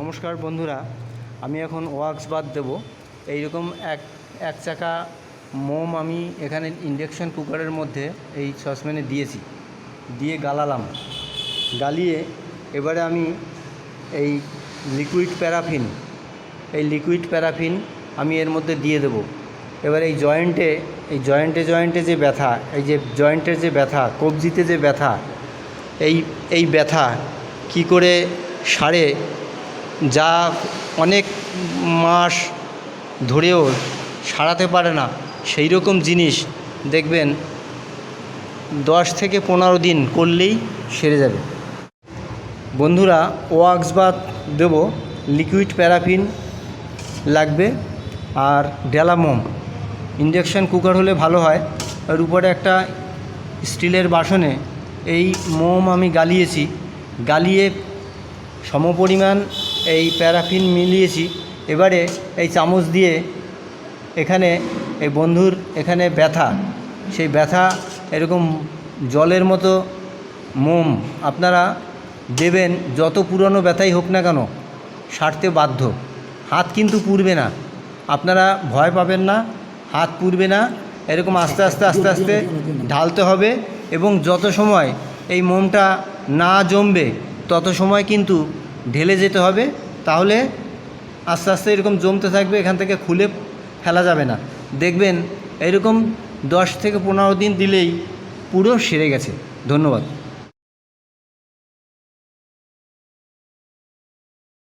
নমস্কার বন্ধুরা, আমি এখন ওয়াক্স বাদ দেব। এইরকম এক এক চাকা মোম আমি এখানে ইন্ডাকশন কুকারের মধ্যে এই সসপ্যানে দিয়েছি। দিয়ে গালালাম। গালিয়ে এবারে আমি এই লিকুইড প্যারাফিন এই লিকুইড প্যারাফিন আমি এর মধ্যে দিয়ে দেবো। এবার এই জয়েন্টে এই জয়েন্টে জয়েন্টে যে ব্যথা, এই যে জয়েন্টের যে ব্যথা, কবজিতে যে ব্যথা, এই এই ব্যথা কি করে সারে যা অনেক মাস ধরেও সারাতে পারে না, সেই রকম জিনিস দেখবেন দশ থেকে পনেরো দিন করলেই সেরে যাবে। বন্ধুরা ওয়াক্স বাদ দেবো, লিকুইড প্যারাফিন লাগবে আর ডেলামোম। ইন্ডাকশান কুকার হলে ভালো হয়। আর উপরে একটা স্টিলের বাসনে এই মোম আমি গালিয়েছি। গালিয়ে সমপরিমাণ এই প্যারাফিন মিলিয়েছি। এবারে এই চামচ দিয়ে এখানে এই বন্ধুর এখানে ব্যথা, সেই ব্যথা এরকম জলের মতো মোম আপনারা দেবেন, যত পুরনো ব্যথাই হোক না কেন, সারতে বাধ্য। হাত কিন্তু পুড়বে না। আপনারা ভয় পাবেন না, হাত পুড়বে না, এরকম আস্তে আস্তে আস্তে আস্তে ঢালতে হবে এবং যত সময় এই মোমটা না জমবে, তত সময় কিন্তু ঢেলে যেতে হবে, তাহলে আস্তে আস্তে এরকম জমতে থাকবে, এখান থেকে খুলে ফেলা যাবে না। দেখবেন এরকম দশ থেকে পনেরো দিন দিলেই পুরো সেরে গেছে। ধন্যবাদ।